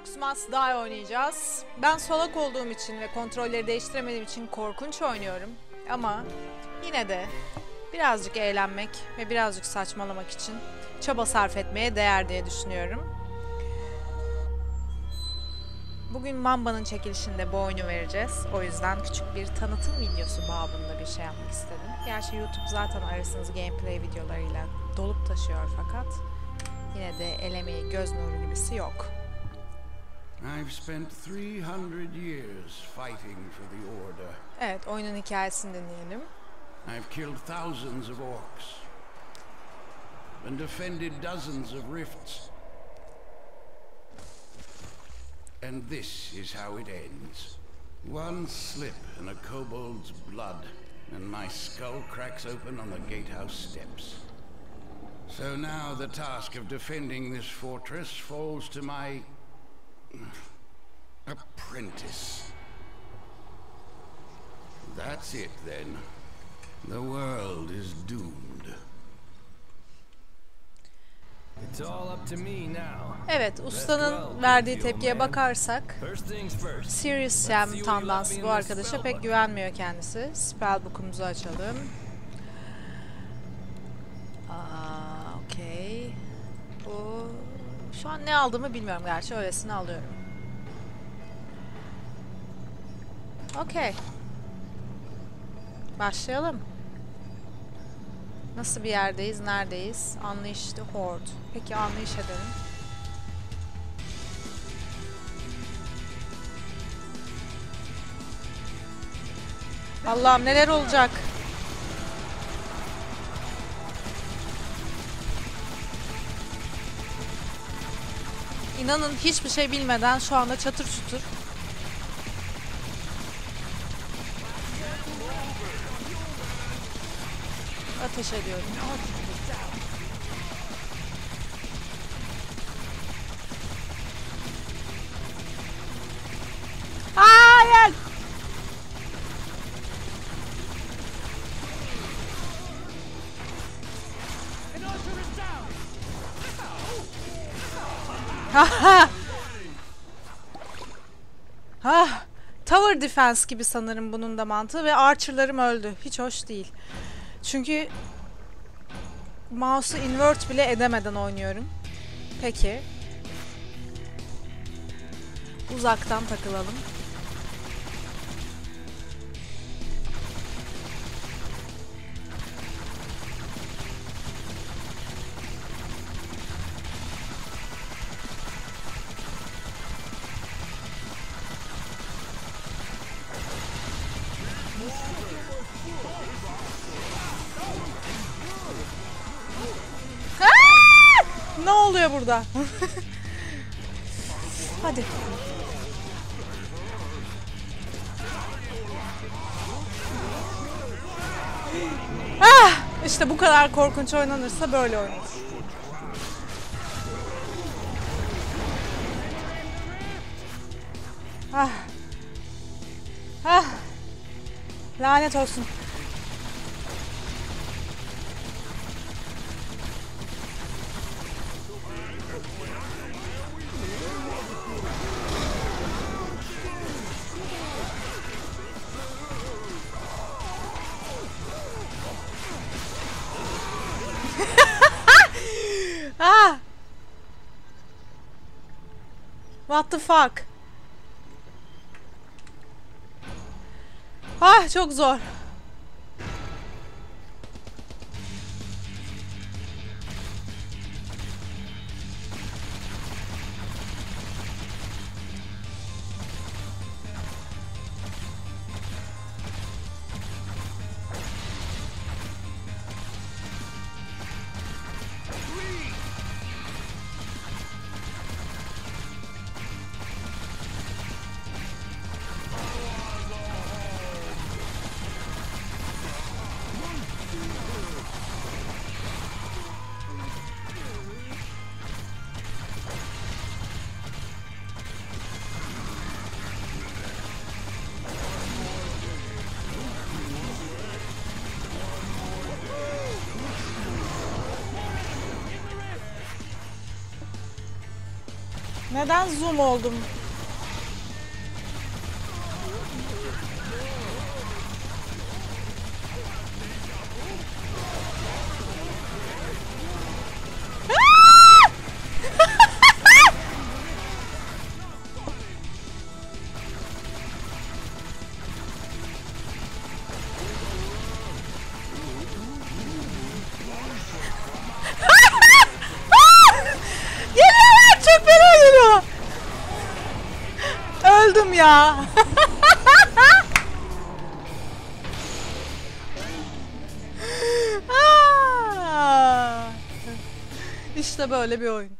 Roblox Must Die oynayacağız. Ben solak olduğum için ve kontrolleri değiştiremediğim için korkunç oynuyorum. Ama yine de birazcık eğlenmek ve birazcık saçmalamak için çaba sarf etmeye değer diye düşünüyorum. Bugün Mamba'nın çekilişinde bu oyunu vereceğiz. O yüzden küçük bir tanıtım videosu babında bir şey yapmak istedim. Gerçi YouTube zaten arasınız gameplay videolarıyla dolup taşıyor fakat yine de elemeyi göz nuru gibisi yok. I've spent 300 years fighting for the Order. Evet, oyunun hikayesini dinleyelim. I've killed thousands of orcs and defended dozens of rifts. And this is how it ends. One slip and a kobold's blood, and my skull cracks open on the gatehouse steps. So now the task of defending this fortress falls to my apprentice. That's it then. The world is doomed. It's all up to me now. Evet, ustanın verdiği tepkiye bakarsak. Serious Sam Tandans bu arkadaşa pek güvenmiyor kendisi. Spellbook'umuzu açalım. Ne aldığımı bilmiyorum gerçi öylesine alıyorum. Okey. Başlayalım. Nasıl bir yerdeyiz, neredeyiz? Unleash the Horde. Peki unleash edelim. Allah'ım neler olacak? İnanın hiçbir şey bilmeden şu anda çatır çutur. Ateş ediyorum. Hayır! Ha, tower defense gibi sanırım bunun da mantığı ve archer'larım öldü. Hiç hoş değil. Çünkü mouse'u invert bile edemeden oynuyorum. Peki. Uzaktan takılalım. Ne oluyor burada? Hadi. Ah! İşte bu kadar korkunç oynanırsa böyle oynanır. Ah. Ah. Lanet olsun. Ah! What the fuck? Ah çok zor. Neden zoom oldum? Ya. Ah! işte böyle bir oyun.